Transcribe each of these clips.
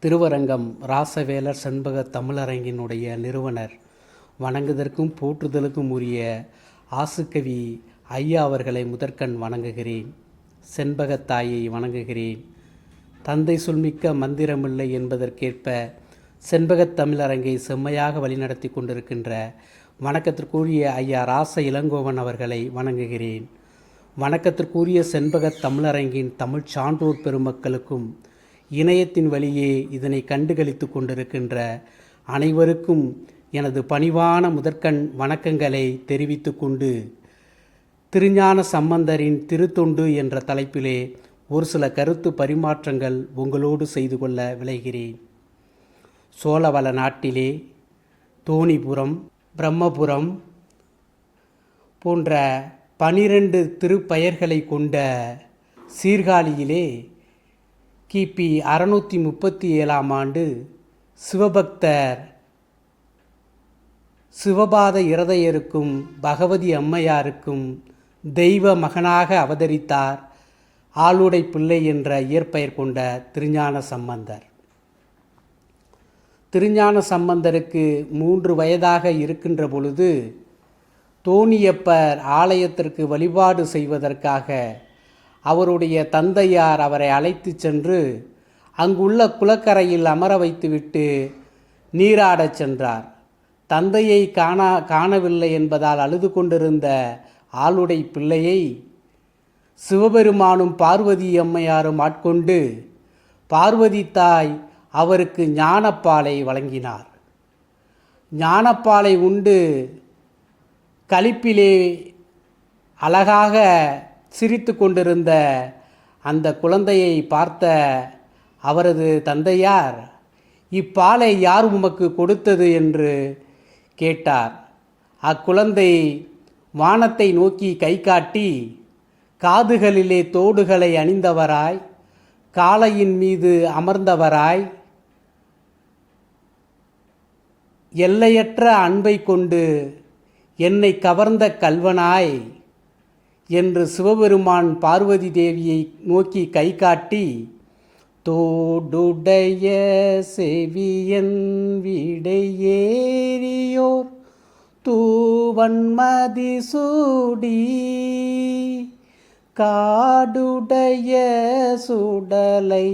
திருவரங்கம் ராசவேலர் செண்பக தமிழரங்கினுடைய நிறுவனர். வணங்குதற்கும் போற்றுதலுக்கும் உரிய ஆசுக்கவி ஐயா அவர்களை முதற்கண் வணங்குகிறேன். செண்பகத் தாயை வணங்குகிறேன். தந்தை சொல்மிக்க மந்திரமில்லை என்பதற்கேற்ப செண்பகத் தமிழரங்கை செம்மையாக வழிநடத்தி கொண்டிருக்கின்ற வணக்கத்திற்குரிய ஐயா ராச இளங்கோவன் அவர்களை வணங்குகிறேன். வணக்கத்திற்குரிய செண்பகத் தமிழரங்கின் தமிழ்ச் சான்றோர் பெருமக்களுக்கும் இணையத்தின் வழியே இதனை கண்டுகளித்து கொண்டிருக்கின்ற அனைவருக்கும் எனது பணிவான முதற்கண் வணக்கங்களை தெரிவித்து கொண்டு திருஞான சம்பந்தரின் திருத்தொண்டு என்ற தலைப்பிலே ஒரு சில கருத்து பரிமாற்றங்கள் உங்களோடு செய்து கொள்ள விளைகிறேன். சோழவள நாட்டிலே தோணிபுரம் பிரம்மபுரம் போன்ற பனிரெண்டு திருப்பெயர்களை கொண்ட சீர்காழியிலே கிபி அறுநூற்றி முப்பத்தி ஏழாம் ஆண்டு சிவபக்தர் சிவபாத இருதயருக்கும் பகவதி அம்மையாருக்கும் தெய்வ மகனாக அவதரித்தார் ஆளுடை பிள்ளை என்ற இயற்பெயர் கொண்ட திருஞான சம்பந்தர். திருஞான சம்பந்தருக்கு மூன்று வயதாக இருக்கின்ற பொழுது தோணியப்பர் ஆலயத்திற்கு வழிபாடு செய்வதற்காக அவருடைய தந்தையார் அவரை அழைத்துச் சென்று அங்குள்ள குளக்கரையில் அமர வைத்துவிட்டு நீராடச் சென்றார். தந்தையை காணா காணவில்லை என்பதால் அழுது கொண்டிருந்த ஆளுடை பிள்ளையை சிவபெருமானும் பார்வதி அம்மையாரும் ஆட்கொண்டு பார்வதி தாய் அவருக்கு ஞானப்பாலை வழங்கினார். ஞானப்பாலை உண்டு களிப்பிலே அழகாக சிரித்து கொண்டிருந்த அந்த குழந்தையை பார்த்த அவரது தந்தையார் இப்பாலை யார் உமக்கு கொடுத்தது? என்று கேட்டார். அக்குழந்தை வானத்தை நோக்கி கை காட்டி காதுகளிலே தோடுகளை அணிந்தவராய் காளையின் மீது அமர்ந்தவராய் எல்லையற்ற அன்பை கொண்டு என்னை கவர்ந்த கல்வனாய் என்று சிவபெருமான் பார்வதி தேவியை நோக்கி கை காட்டி தோடுடைய செவியன் விடையேறியோர் தூவன்மதி சூடி காடுடைய சுடலை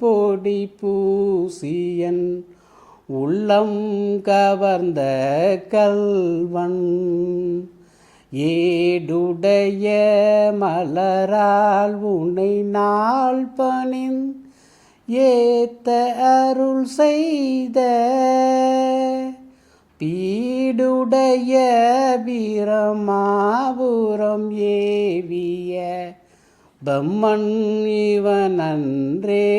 பொடி பூசியன் உள்ளம் கவர்ந்த கல்வன். ஏடுடைய மலரால் உனை நாள் பணின் ஏத்த அருள் செய்த பீடுடைய வீரமாபுரம் ஏவிய பம்மன் இவனன்றே.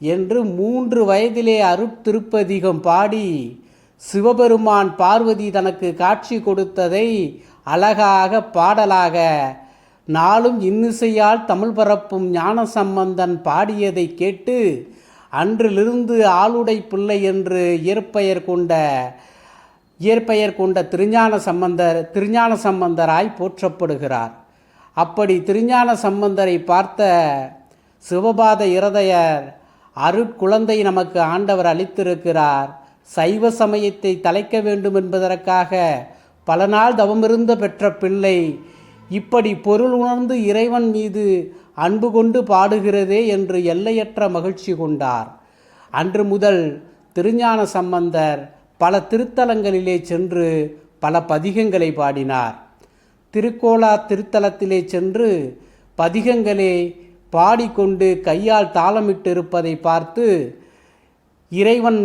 என்று மூன்று வயதிலே அருட்திருப்பதிகம் பாடி சிவபெருமான் பார்வதி தனக்கு காட்சி கொடுத்ததை அழகாக பாடலாக நாளும் இன்னிசையால் தமிழ் பரப்பும் ஞான சம்பந்தன் பாடியதை கேட்டு அன்றிலிருந்து ஆளுடை பிள்ளை என்று இயற்பெயர் கொண்ட இயற்பெயர் கொண்ட திருஞான சம்பந்தர் திருஞான சம்பந்தராய் போற்றப்படுகிறார். அப்படி திருஞான சம்பந்தரை பார்த்த சிவபாத இருதயர் அருட்குழந்தை நமக்கு ஆண்டவர் அளித்திருக்கிறார். சைவ சமயத்தை தலைக்க வேண்டும் என்பதற்காக பல நாள் தவமிருந்த பெற்ற பிள்ளை இப்படி பொருள் உணர்ந்து இறைவன் மீது அன்பு கொண்டு பாடுகிறதே என்று எல்லையற்ற மகிழ்ச்சி கொண்டார். அன்று முதல் திருஞான சம்பந்தர் பல திருத்தலங்களிலே சென்று பல பதிகங்களை பாடினார். திருக்கோலா திருத்தலத்திலே சென்று பதிகங்களே பாடிக்கொண்டு கையால் தாளமிட்டிருப்பதை பார்த்து இறைவன்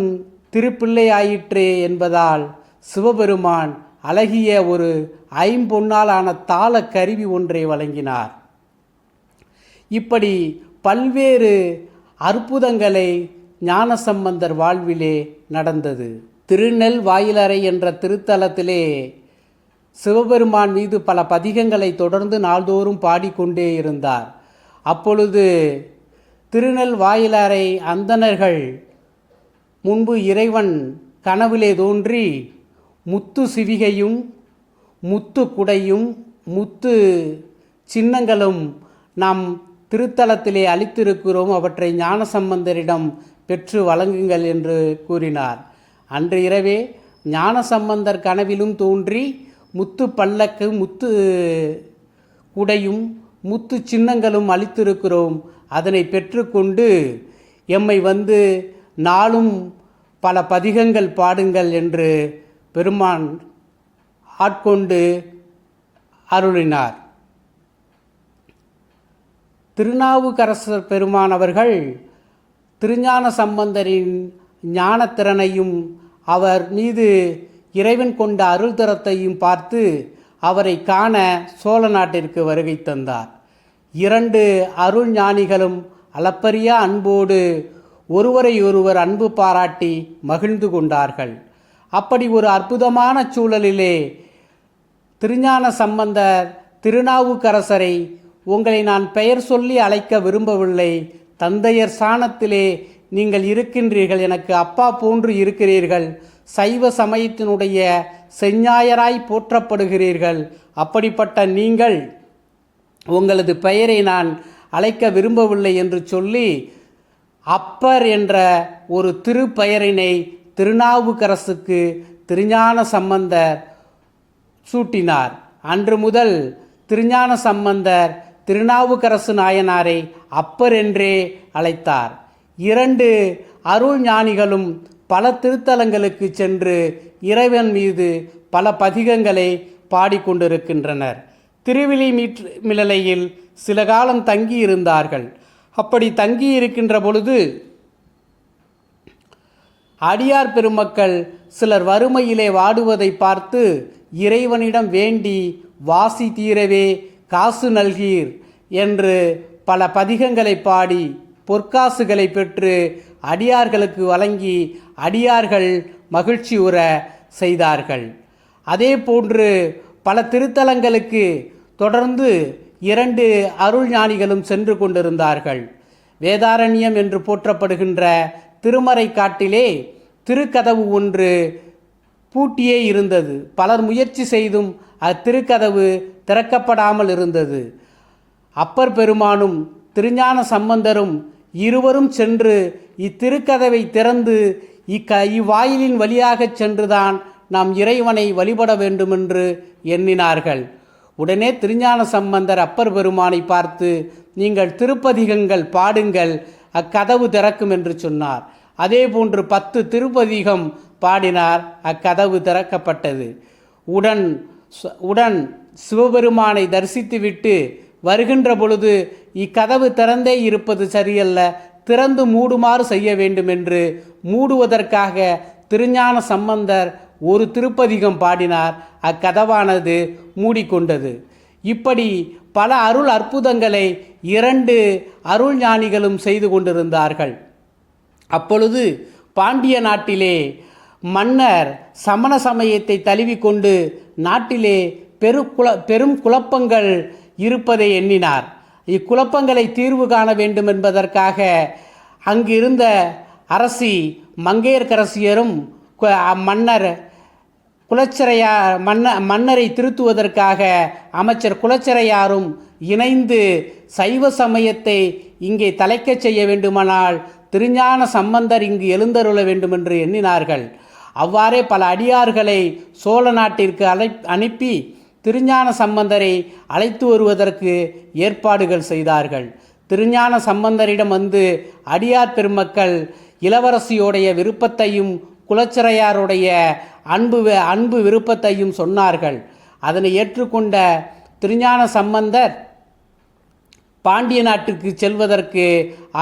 திருப்பிள்ளையாயிற்றே என்பதால் சிவபெருமான் அழகிய ஒரு ஐம்பொன்னாலான தாள கருவி ஒன்றை வழங்கினார். இப்படி பல்வேறு அற்புதங்களை ஞானசம்பந்தர் வாழ்விலே நடந்தது. திருநெல் வாயிலறை என்ற திருத்தலத்திலே சிவபெருமான் மீது பல பதிகங்களை தொடர்ந்து நாள்தோறும் பாடிக்கொண்டே இருந்தார். அப்பொழுது திருநெல் வாயிலறை அந்தணர்கள் முன்பு இறைவன் கனவிலே தோன்றி முத்து சிவிகையும் முத்து குடையும் முத்து சின்னங்களும் நாம் திருத்தலத்திலே அளித்திருக்கிறோம். அவற்றை ஞானசம்பந்தரிடம் பெற்று வழங்குங்கள் என்று கூறினார். அன்று இரவே ஞானசம்பந்தர் கனவிலும் தோன்றி முத்து பல்லக்கு முத்து குடையும் முத்து சின்னங்களும் அளித்திருக்கிறோம். அதனை பெற்றுக்கொண்டு எம்மை வந்து நாளும் பல பதிகங்கள் பாடுங்கள் என்று பெருமான் ஆட்கொண்டு அருளினார். திருநாவுக்கரசர் பெருமான் அவர்கள் திருஞான சம்பந்தரின் ஞானத்திறனையும் அவர் மீது இறைவன் கொண்ட அருள் தரத்தையும் பார்த்து அவரை காண சோழ நாட்டிற்கு வருகை தந்தார். இரண்டு அருள் ஞானிகளும் அளப்பரிய அன்போடு ஒருவரையொருவர் அன்பு பாராட்டி மகிழ்ந்து கொண்டார்கள். அப்படி ஒரு அற்புதமான சூழலிலே திருஞான சம்பந்தர் திருநாவுக்கரசரை உங்களை நான் பெயர் சொல்லி அழைக்க விரும்பவில்லை. தந்தையர் சாணத்திலே நீங்கள் இருக்கின்றீர்கள். எனக்கு அப்பா போன்று இருக்கிறீர்கள். சைவ சமயத்தினுடைய செஞ்ஞாயராய் போற்றப்படுகிறீர்கள். அப்படிப்பட்ட நீங்கள் உங்களது பெயரை நான் அழைக்க விரும்பவில்லை என்று சொல்லி அப்பர் என்ற ஒரு திருப்பெயரினை திருநாவுக்கரசுக்கு திருஞான சம்பந்தர் சூட்டினார். அன்று முதல் திருஞான சம்பந்தர் திருநாவுக்கரசு நாயனாரை அப்பர் என்றே அழைத்தார். இரண்டு அருள் ஞானிகளும் பல திருத்தலங்களுக்கு சென்று இறைவன் மீது பல பதிகங்களை பாடிக்கொண்டிருக்கின்றனர் திருவிழி மிலலையில் சில காலம் தங்கியிருந்தார்கள். அப்படி தங்கியிருக்கின்ற பொழுது அடியார் பெருமக்கள் சிலர் வறுமையிலே வாடுவதை பார்த்து இறைவனிடம் வேண்டி வாசி தீரவே காசு நல்கீர் என்று பல பதிகங்களை பாடி பொற்காசுகளை பெற்று அடியார்களுக்கு வழங்கி அடியார்கள் மகிழ்ச்சி உற செய்தார்கள். அதே போன்று பல திருத்தலங்களுக்கு தொடர்ந்து இரண்டு அருள் ஞானிகளும் சென்று கொண்டிருந்தார்கள். வேதாரண்யம் என்று போற்றப்படுகின்ற திருமறை காட்டிலே திருக்கதவு ஒன்று பூட்டியே இருந்தது. பலர் முயற்சி செய்தும் அத்திருக்கதவு திறக்கப்படாமல் இருந்தது. அப்பர் பெருமானும் திருஞான சம்பந்தரும் இருவரும் சென்று இத்திருக்கதவை திறந்து இக்க இவ்வாயிலின் வழியாகச் சென்றுதான் நாம் இறைவனை வழிபட வேண்டுமென்று எண்ணினார்கள். உடனே திருஞான சம்பந்தர் அப்பர் பெருமானை பார்த்து நீங்கள் திருப்பதிகங்கள் பாடுங்கள் அக்கதவு திறக்கும் என்று சொன்னார். அதே போன்று பத்து திருப்பதிகம் பாடினார் அக்கதவு திறக்கப்பட்டது. உடன் உடன் சிவபெருமானை தரிசித்துவிட்டு வருகின்ற பொழுது இக்கதவு திறந்தே இருப்பது சரியல்ல திறந்து மூடுமாறு செய்ய வேண்டும் என்று மூடுவதற்காக திருஞான சம்பந்தர் ஒரு திருப்பதிகம் பாடினார். அக்கதவானது மூடிக்கொண்டது. இப்படி பல அருள் அற்புதங்களை இரண்டு அருள் ஞானிகளும் செய்து கொண்டிருந்தார்கள். அப்பொழுது பாண்டிய நாட்டிலே மன்னர் சமண சமயத்தை தழுவிக்கொண்டு நாட்டிலே பெரு குல பெரும் குழப்பங்கள் இருப்பதை எண்ணினார். இக்குழப்பங்களை தீர்வு காண வேண்டும் என்பதற்காக அங்கிருந்த அரசி மங்கையர்கரசியரும் மன்னர் குலச்சிறையார் மன்ன மன்னரை திருத்துவதற்காக அமைச்சர் குலச்சிறையாரும் இணைந்து சைவ சமயத்தை இங்கே தலைக்கச் செய்ய வேண்டுமானால் திருஞான சம்பந்தர் இங்கு எழுந்தருள வேண்டுமென்று எண்ணினார்கள். அவ்வாறே பல அடியார்களை சோழ நாட்டிற்கு அழை அனுப்பி திருஞான சம்பந்தரை அழைத்து வருவதற்கு ஏற்பாடுகள் செய்தார்கள். திருஞான சம்பந்தரிடம் வந்து அடியார் பெருமக்கள் இளவரசியோடைய விருப்பத்தையும் குலச்சிறையாருடைய அன்பு அன்பு விருப்பத்தையும் சொன்னார்கள். அதனை ஏற்றுக்கொண்ட திருஞான சம்பந்தர் பாண்டிய நாட்டுக்கு செல்வதற்கு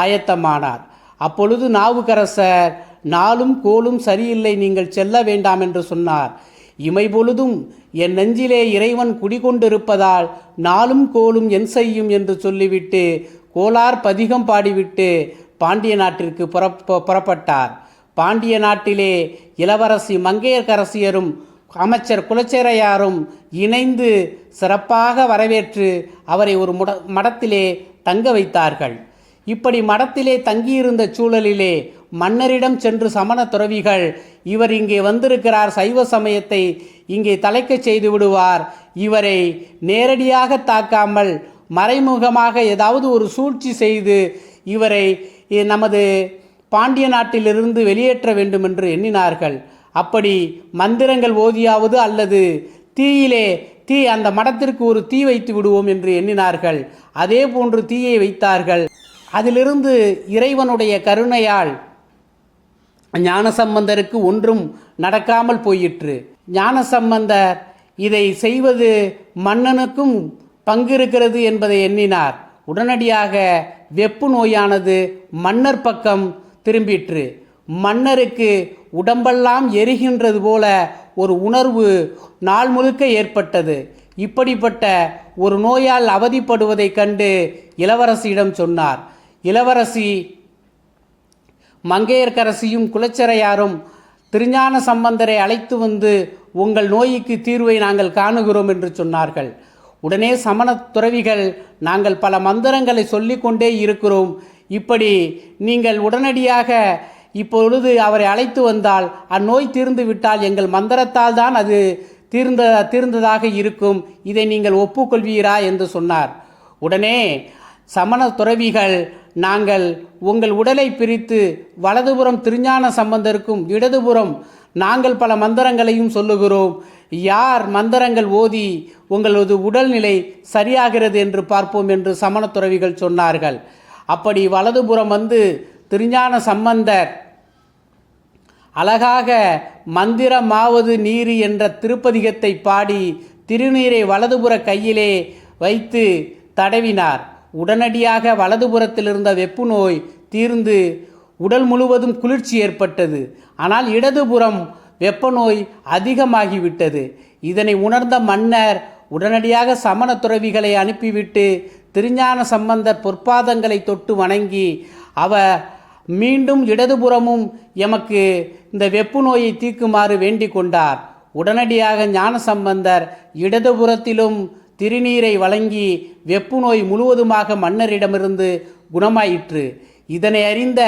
ஆயத்தமானார். அப்பொழுது நாவுக்கரசர் நாளும் கோலும் சரியில்லை நீங்கள் செல்ல வேண்டாம் என்று சொன்னார். இமை பொழுதும் என் நெஞ்சிலே இறைவன் குடிகொண்டிருப்பதால் நாளும் கோலும் என் செய்யும் என்று சொல்லிவிட்டு கோலார் பதிகம் பாடிவிட்டு பாண்டிய நாட்டிற்கு புறப்பட்டார். பாண்டிய நாட்டிலே இளவரசி மங்கையர்கரசியரும் அமைச்சர் குலச்சேரையாரும் இணைந்து சிறப்பாக வரவேற்று அவரை ஒரு முட மடத்திலே தங்க வைத்தார்கள். இப்படி மடத்திலே தங்கியிருந்த சூழலிலே மன்னரிடம் சென்று சமண துறவிகள் இவர் இங்கே வந்திருக்கிறார் சைவ சமயத்தை இங்கே தலைக்கச் செய்து விடுவார். இவரை நேரடியாக தாக்காமல் மறைமுகமாக ஏதாவது ஒரு சூழ்ச்சி செய்து இவரை நமது பாண்டிய நாட்டிலிருந்து வெளியேற்ற வேண்டும் என்று எண்ணினார்கள். அப்படி மந்திரங்கள் ஓதியாவது அல்லது தீயிலே தீ அந்த மடத்திற்கு ஒரு தீ வைத்து விடுவோம் என்று எண்ணினார்கள். அதே போன்று தீயை வைத்தார்கள். அதிலிருந்து இறைவனுடைய கருணையால் ஞானசம்பந்தருக்கு ஒன்றும் நடக்காமல் போயிற்று. ஞானசம்பந்தர் இதை செய்வது மன்னனுக்கும் பங்கு இருக்கிறது என்பதை எண்ணினார். உடனடியாக வெப்பு நோயானது மன்னர் பக்கம் திரும்பிற்று. மன்னருக்கு உடம்பெல்லாம் எரிகின்றது போல ஒரு உணர்வு நாள் முழுக்க ஏற்பட்டது. இப்படிப்பட்ட ஒரு நோயால் அவதிப்படுவதைக் கண்டு இளவரசியிடம் சொன்னார். இளவரசி மங்கையர்க்கரசியும் குலச்சிறையாரும் திருஞான சம்பந்தரை அழைத்து வந்து உங்கள் நோய்க்கு தீர்வை நாங்கள் காணுகிறோம் என்று சொன்னார்கள். உடனே சமண துறவிகள் நாங்கள் பல மந்திரங்களை சொல்லிக்கொண்டே இருக்கிறோம். இப்படி நீங்கள் உடனடியாக இப்பொழுது அவரை அழைத்து வந்தால் அந்நோய் தீர்ந்து விட்டால் எங்கள் மந்திரத்தால் தான் அது தீர்ந்த தீர்ந்ததாக இருக்கும். இதை நீங்கள் ஒப்புக்கொள்வீரா என்று சொன்னார். உடனே சமண துறவிகள் நாங்கள் உங்கள் உடலை பிரித்து வலதுபுறம் திருஞான சம்பந்தருக்கும் இடதுபுறம் நாங்கள் பல மந்திரங்களையும் சொல்லுகிறோம். யார் மந்திரங்கள் ஓதி உங்களது உடல்நிலை சரியாகிறது என்று பார்ப்போம் என்று சமண துறவிகள் சொன்னார்கள். அப்படி வலதுபுறம் வந்து திருஞான சம்பந்தர். அழகாக மந்திரமாவது நீரு என்ற திருப்பதிகத்தை பாடி திருநீரை வலதுபுற கையிலே வைத்து தடவினார். உடனடியாக வலதுபுறத்தில் இருந்த வெப்பு நோய் தீர்ந்து உடல் முழுவதும் குளிர்ச்சி ஏற்பட்டது. ஆனால் இடதுபுறம் வெப்ப நோய் அதிகமாகிவிட்டது. இதனை உணர்ந்த மன்னர் உடனடியாக சமண துறவிகளை அனுப்பிவிட்டு திருஞான சம்பந்தர் பொற்பாதங்களை தொட்டு வணங்கி அவர் மீண்டும் இடதுபுறமும் எமக்கு இந்த வெப்பு நோயை தீர்க்குமாறு வேண்டிக் கொண்டார். உடனடியாக ஞான சம்பந்தர் இடதுபுறத்திலும் திருநீரை வழங்கி வெப்பு நோய் முழுவதுமாக மன்னரிடமிருந்து குணமாயிற்று. இதனை அறிந்த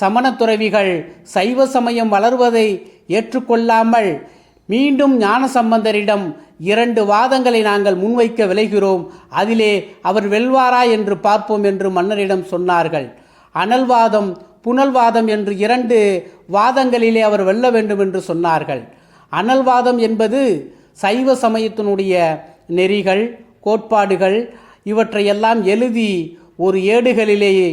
சமண துறவிகள் சைவ சமயம் வளர்வதை ஏற்றுக்கொள்ளாமல் மீண்டும் ஞானசம்பந்தரிடம் இரண்டு வாதங்களை நாங்கள் முன்வைக்க விளைகிறோம். அதிலே அவர் வெல்வாரா என்று பார்ப்போம் என்று மன்னரிடம் சொன்னார்கள். அனல்வாதம் புனல்வாதம் என்று இரண்டு வாதங்களிலே அவர் வெல்ல வேண்டும் என்று சொன்னார்கள். அனல்வாதம் என்பது சைவ சமயத்தினுடைய நெறிகள் கோட்பாடுகள் இவற்றையெல்லாம் எழுதி ஒரு ஏடுகளிலேயே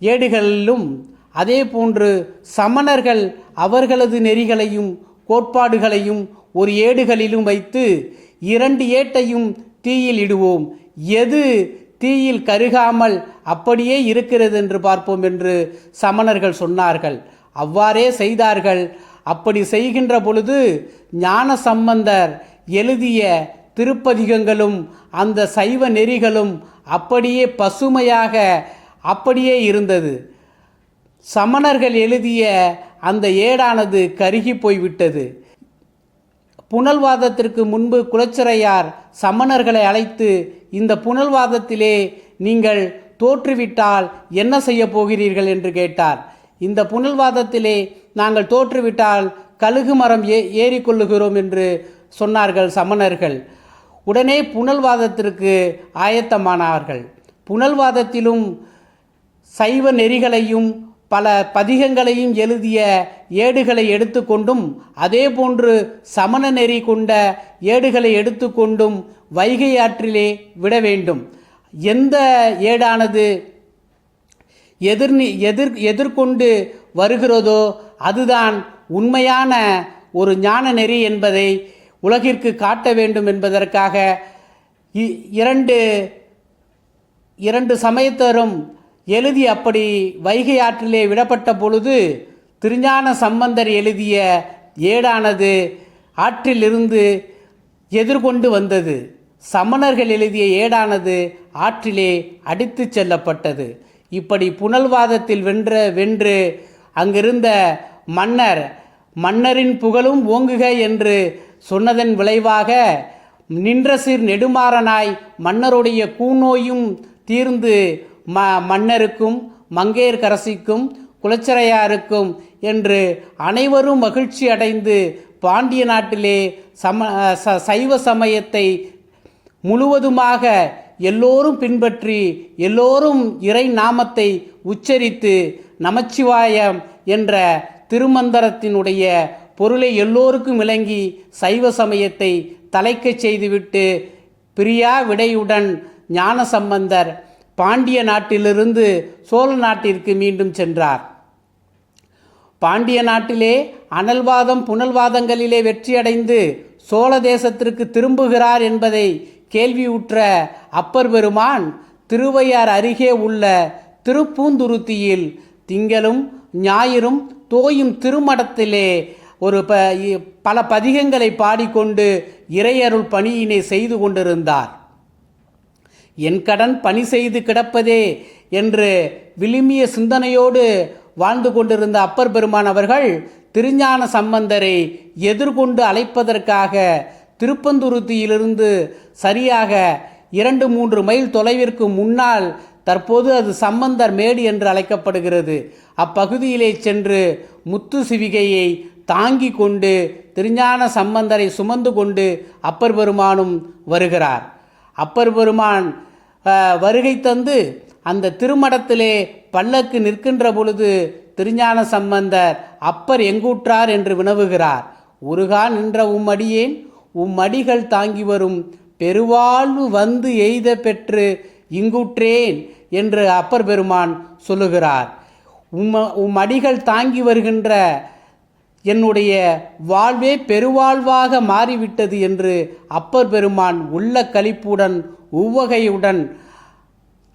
ஏடுகளிலும் அதே போன்று சமணர்கள் அவர்களது நெறிகளையும் கோட்பாடுகளையும் ஒரு ஏடுகளிலும் வைத்து இரண்டு ஏட்டையும் தீயில் இடுவோம். எது தீயில் கருகாமல் அப்படியே இருக்கிறது என்று பார்ப்போம் என்று சமணர்கள் சொன்னார்கள். அவ்வாறே செய்தார்கள். அப்படி செய்கின்ற பொழுது ஞான சம்பந்தர் எழுதிய திருப்பதிகங்களும் அந்த சைவ நெறிகளும் அப்படியே பசுமையாக அப்படியே இருந்தது. சமணர்கள் எழுதிய அந்த ஏடானது கருகி போய்விட்டது. புனல்வாதத்திற்கு முன்பு குலச்சிறையார் சமணர்களை அழைத்து இந்த புனல்வாதத்திலே நீங்கள் தோற்றுவிட்டால் என்ன செய்ய போகிறீர்கள்? என்று கேட்டார். இந்த புனல்வாதத்திலே நாங்கள் தோற்றுவிட்டால் கழுகு மரம் ஏ ஏறிக்கொள்ளுகிறோம் என்று சொன்னார்கள் சமணர்கள். உடனே புனல்வாதத்திற்கு ஆயத்தமானார்கள். புனல்வாதத்திலும் சைவ நெறிகளையும் பல பதிகங்களையும் எழுதிய ஏடுகளை எடுத்துக்கொண்டும் அதே போன்று சமண நெறி கொண்ட ஏடுகளை எடுத்துக்கொண்டும் வைகை ஆற்றிலே விட வேண்டும். எந்த ஏடானது எதிர் எதிர் எதிர்கொண்டு வருகிறதோ அதுதான் உண்மையான ஒரு ஞான நெறி என்பதை உலகிற்கு காட்ட வேண்டும் என்பதற்காக இ- இரண்டு இரண்டு சமயத்தரும் எழுதி அப்படி வைகை ஆற்றிலே விடப்பட்ட பொழுது திருஞான சம்பந்தர் எழுதிய ஏடானது ஆற்றிலிருந்து எதிர்கொண்டு வந்தது. சமணர்கள் எழுதிய ஏடானது ஆற்றிலே அடித்துச் செல்லப்பட்டது. இப்படி புனல்வாதத்தில் வென்ற வென்று அங்கிருந்த மன்னர் மன்னரின் புகழும் ஓங்குக என்று சொன்னதன் விளைவாக நின்ற சீர் நெடுமாறனாய் மன்னருடைய கூநோயும் தீர்ந்து ம மன்னருக்கும் மங்கையர்கரசிக்கும் குலச்சிறையாருக்கும் என்று அனைவரும் மகிழ்ச்சி அடைந்து பாண்டிய நாட்டிலே சம ச சைவ சமயத்தை முழுவதுமாக எல்லோரும் பின்பற்றி எல்லோரும் இறை நாமத்தை உச்சரித்து நமச்சிவாயம் என்ற திருமந்திரத்தினுடைய பொருளை எல்லோருக்கும் விளங்கி சைவ சமயத்தை தலைக்கச் செய்துவிட்டு பிரியா விடையுடன் ஞான சம்பந்தர் பாண்டிய நாட்டிலிருந்து சோழ நாட்டிற்கு மீண்டும் சென்றார். பாண்டிய நாட்டிலே அனல்வாதம் புனல்வாதங்களிலே வெற்றியடைந்து சோழ தேசத்திற்கு திரும்புகிறார் என்பதை கேள்வியுற்ற அப்பர் பெருமான் திருவையார் அருகே உள்ள திருப்பூந்துருத்தியில் திங்களும் ஞாயிறும் தோயும் திருமடத்திலே ஒரு ப இ- பல பதிகங்களை பாடிக்கொண்டு இறையருள் பணியினை செய்து கொண்டிருந்தார். என் கடன் பணி செய்து கிடப்பதே என்று விழுமிய சிந்தனையோடு வாழ்ந்து கொண்டிருந்த அப்பர் பெருமான் அவர்கள் திருஞான சம்பந்தரை எதிர்கொண்டு அழைப்பதற்காக திருப்பந்துருத்தியிலிருந்து சரியாக இரண்டு மூன்று மைல் தொலைவிற்கு முன்னால் தற்போது அது சம்பந்தர் மேடு என்று அழைக்கப்படுகிறது. அப்பகுதியிலே சென்று முத்து சிவிகையை தாங்கி கொண்டு திருஞான சம்பந்தரை சுமந்து கொண்டு அப்பர் பெருமானும் வருகிறார். அப்பர் பெருமான் வருகை தந்து அந்த திருமடத்திலே பல்லக்கு நிற்கின்ற பொழுது திருஞான சம்பந்தர் அப்பர் எங்கூற்றார் என்று வினவுகிறார். உருகா நின்ற உம்மடியேன் உம்மடிகள் தாங்கி வரும். பெருவாழ்வு வந்து எய்த பெற்று இங்குற்றேன் என்று அப்பர் பெருமான் சொல்லுகிறார். உம்ம உம் அடிகள் தாங்கி வருகின்ற என்னுடைய வாழ்வே பெருவாழ்வாக மாறிவிட்டது என்று அப்பர் பெருமான் உள்ள கழிப்புடன் உவகையுடன்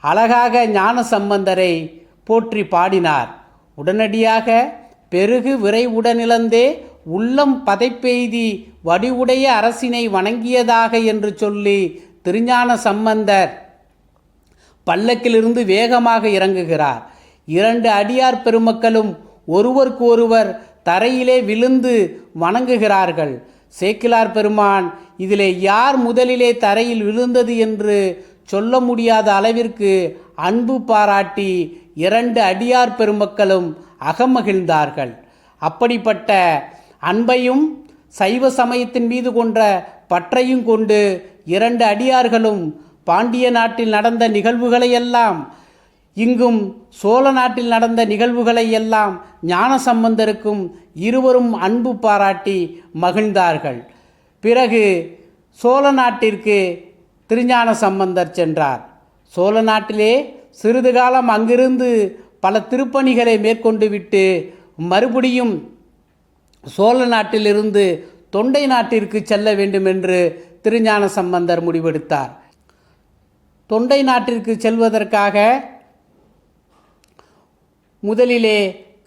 அழகாக ஞான சம்பந்தரை போற்றி பாடினார். உடனடியாக பெருகு விரைவுடனிழந்தே உள்ளம் பதைப்பெய்தி வடிவுடைய அரசினை வணங்கியதாக என்று சொல்லி திருஞான சம்பந்தர் பல்லக்கிலிருந்து வேகமாக இறங்குகிறார். இரண்டு அடியார் பெருமக்களும் ஒருவருக்கு ஒருவர் தரையிலே விழுந்து வணங்குகிறார்கள். சேக்கிலார் பெருமான் இதிலே யார் முதலிலே தரையில் விழுந்தது என்று சொல்ல முடியாத அளவிற்கு அன்பு பாராட்டி இரண்டு அடியார் பெருமக்களும் அகமகிழ்ந்தார்கள். அப்படிப்பட்ட அன்பையும் சைவ சமயத்தின் மீது கொண்ட பற்றையும் கொண்டு இரண்டு அடியார்களும் பாண்டிய நாட்டில் நடந்த நிகழ்வுகளையெல்லாம் இங்கும் சோழ நாட்டில் நடந்த நிகழ்வுகளை எல்லாம் ஞான சம்பந்தருக்கும் இருவரும் அன்பு பாராட்டி மகிழ்ந்தார்கள். பிறகு சோழ நாட்டிற்கு திருஞான சம்பந்தர் சென்றார். சோழ நாட்டிலே சிறிது காலம் அங்கிருந்து பல திருப்பணிகளை மேற்கொண்டு விட்டு மறுபடியும் சோழ நாட்டிலிருந்து தொண்டை நாட்டிற்கு செல்ல வேண்டும் என்று திருஞான சம்பந்தர் முடிவெடுத்தார். தொண்டை நாட்டிற்கு செல்வதற்காக முதலிலே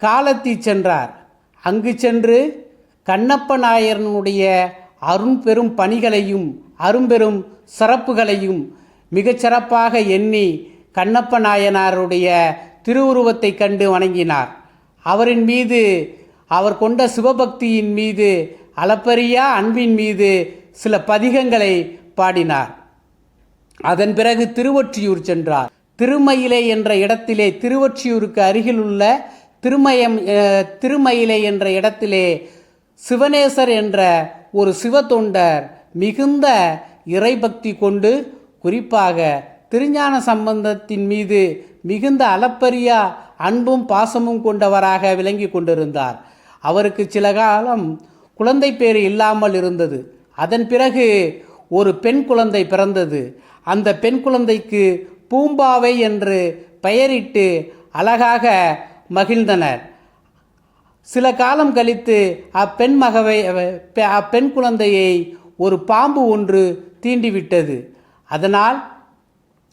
காலத்தி சென்றார். அங்கு சென்று கண்ணப்ப நாயரனுடைய அரும்பெரும் பணிகளையும் அரும்பெரும் சிறப்புகளையும் மிகச்சிறப்பாக எண்ணி கண்ணப்ப நாயனாருடைய திருவுருவத்தை கண்டு வணங்கினார். அவரின் மீது அவர் கொண்ட சிவபக்தியின் மீது அளப்பரியா அன்பின் மீது சில பதிகங்களை பாடினார். அதன் பிறகு திருவொற்றியூர் சென்றார். திருமயிலை என்ற இடத்திலே திருவொற்றியூருக்கு அருகிலுள்ள திருமயம் திருமயிலை என்ற இடத்திலே சிவனேசர் என்ற ஒரு சிவத்தொண்டர் மிகுந்த இறைபக்தி கொண்டு குறிப்பாக திருஞான சம்பந்தத்தின் மீது மிகுந்த அளப்பரியா அன்பும் பாசமும் கொண்டவராக விளங்கி கொண்டிருந்தார். அவருக்கு சில காலம் குழந்தை பேர் இல்லாமல் இருந்தது. அதன் பிறகு ஒரு பெண் குழந்தை பிறந்தது. அந்த பெண் குழந்தைக்கு பூம்பாவை என்று பெயரிட்டு அழகாக மகிழ்ந்தனர். சில காலம் கழித்து அப்பெண் மகவை பெ- அப்பெண் குழந்தையை ஒரு பாம்பு ஒன்று தீண்டிவிட்டது. அதனால்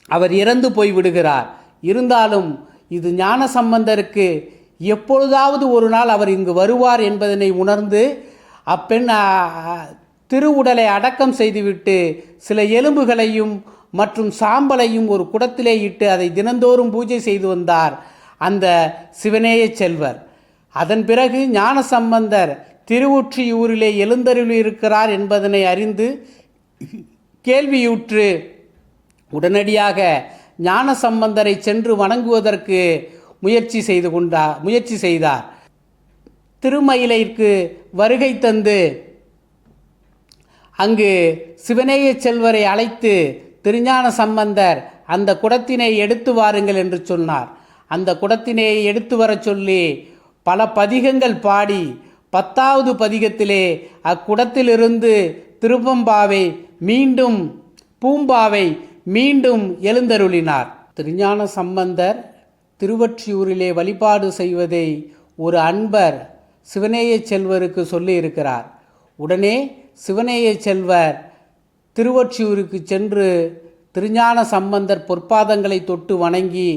அவர் இறந்து போய் விடுகிறார். இருந்தாலும் இது ஞான சம்பந்தருக்கு எப்பொழுதாவது ஒரு நாள் அவர் இங்கு வருவார் என்பதனை உணர்ந்து அப்பெண் திருவுடலை அடக்கம் செய்துவிட்டு சில எலும்புகளையும் மற்றும் சாம்பலையும் ஒரு குடத்திலே இட்டு அதை தினந்தோறும் பூஜை செய்து வந்தார் அந்த சிவனேய செல்வர். அதன் பிறகு ஞான சம்பந்தர் திருவொற்றியூரிலே எழுந்தருளியிருக்கிறார் என்பதனை அறிந்து கேள்வியுற்று உடனடியாக ஞான சம்பந்தரை சென்று வணங்குவதற்கு முயற்சி செய்து கொண்டார் முயற்சி செய்தார். திருமயிலைக்கு வருகை தந்து அங்கு சிவனேய செல்வரை அழைத்து திருஞான சம்பந்தர் அந்த குடத்தினை எடுத்து வாருங்கள் என்று சொன்னார். அந்த குடத்தினை எடுத்து வரச் சொல்லி பல பதிகங்கள் பாடி பத்தாவது பதிகத்திலே அக்குடத்திலிருந்து திருப்பம்பாவை மீண்டும் பூம்பாவை மீண்டும் எழுந்தருளினார். திருஞான சம்பந்தர் திருவற்றியூரிலே வழிபாடு செய்வதை ஒரு அன்பர் சிவனேய செல்வருக்கு சொல்லியிருக்கிறார். உடனே சிவனேய செல்வர் திருவொற்றியூருக்கு சென்று திருஞான சம்பந்தர் பொற்பாதங்களை தொட்டு வணங்கி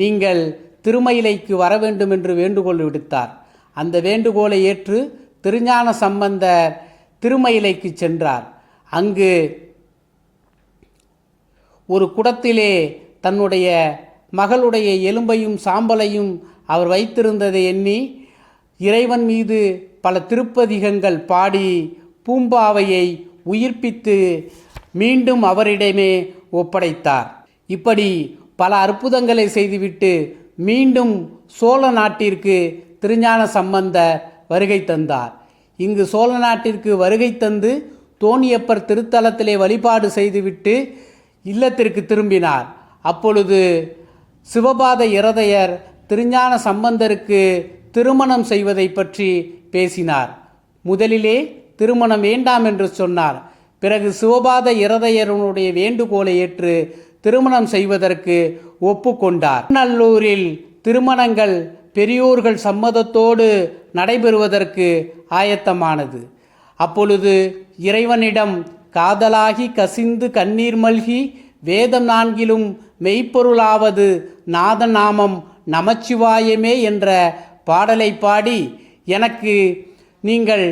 நீங்கள் திருமயிலைக்கு வர வேண்டும் என்று வேண்டுகோள் விடுத்தார். அந்த வேண்டுகோளை ஏற்று திருஞான சம்பந்தர் திருமயிலைக்கு சென்றார். அங்கு ஒரு குடத்திலே தன்னுடைய மகளுடைய எலும்பையும் சாம்பலையும் அவர் வைத்திருந்ததை எண்ணி இறைவன் மீது பல திருப்பதிகங்கள் பாடி பூம்பாவையை உயிர்ப்பித்து மீண்டும் அவரிடமே ஒப்படைத்தார். இப்படி பல அற்புதங்களை செய்துவிட்டு மீண்டும் சோழ நாட்டிற்கு திருஞான சம்பந்த வருகை தந்தார். இங்கு சோழ நாட்டிற்கு வருகை தந்து தோணியப்பர் திருத்தலத்திலே வழிபாடு செய்துவிட்டு இல்லத்திற்கு திரும்பினார். அப்பொழுது சிவபாத இரதையர் திருஞான சம்பந்தருக்கு திருமணம் செய்வதை பற்றி பேசினார். முதலிலே திருமணம் வேண்டாம் என்று சொன்னார். பிறகு சிவபாத இரதையருடைய வேண்டுகோளை ஏற்று திருமணம் செய்வதற்கு ஒப்புக்கொண்டார். நல்லூரில் திருமணங்கள் பெரியோர்கள் சம்மதத்தோடு நடைபெறுவதற்கு ஆயத்தமானது. அப்பொழுது இறைவனிடம் காதலாகி கசிந்து கண்ணீர் மல்கி வேதம் நான்கிலும் மெய்ப்பொருளாவது நாதநாமம் நமச்சிவாயமே என்ற பாடலை பாடி எனக்கு நீங்கள்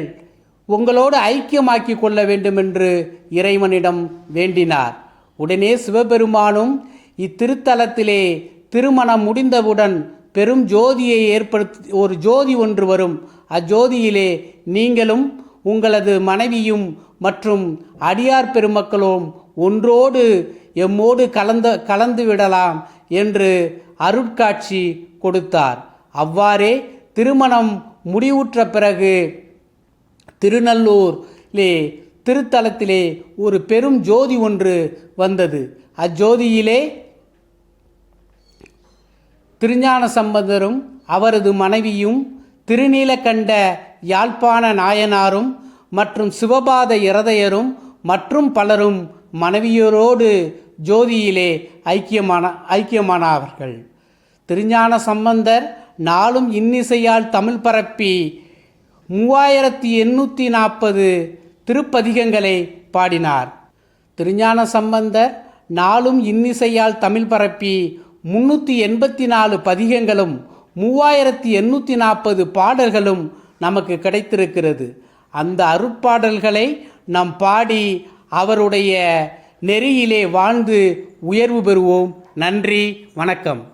உங்களோடு ஐக்கியமாக்கி கொள்ள வேண்டுமென்று இறைவனிடம் வேண்டினார். உடனே சிவபெருமானும் இத்திருத்தலத்திலே திருமணம் முடிந்தவுடன் பெரும் ஜோதியை ஏற்படுத்தி ஒரு ஜோதி ஒன்று வரும். அஜோதியிலே நீங்களும் உங்களது மனைவியும் மற்றும் அடியார் பெருமக்களும் ஒன்றோடு எம்மோடு கலந்த கலந்து விடலாம் என்று அருட்காட்சி கொடுத்தார். அவ்வாறே திருமணம் முடிவுற்ற பிறகு திருநல்லூர்லே திருத்தலத்திலே ஒரு பெரும் ஜோதி ஒன்று வந்தது. அஜோதியிலே திருஞான சம்பந்தரும் அவரது மனைவியும் திருநீலகண்ட யாழ்ப்பாண நாயனாரும் மற்றும் சிவபாத இரதையரும் மற்றும் பலரும் மனைவியரோடு ஜோதியிலே ஐக்கியமான ஐக்கியமானார்கள். திருஞான சம்பந்தர் நாளும் இன்னிசையால் தமிழ் பரப்பி மூவாயிரத்தி எண்ணூற்றி நாற்பது திருப்பதிகங்களை பாடினார். திருஞான சம்பந்தர் நாளும் இன்னிசையால் தமிழ் பரப்பி முன்னூற்றி எண்பத்தி நாலு பதிகங்களும் மூவாயிரத்தி எண்ணூற்றி நாற்பது பாடல்களும் நமக்கு கிடைத்திருக்கிறது. அந்த அருட்பாடல்களை நாம் பாடி அவருடைய நெறியிலே வாழ்ந்து உயர்வு பெறுவோம். நன்றி வணக்கம்.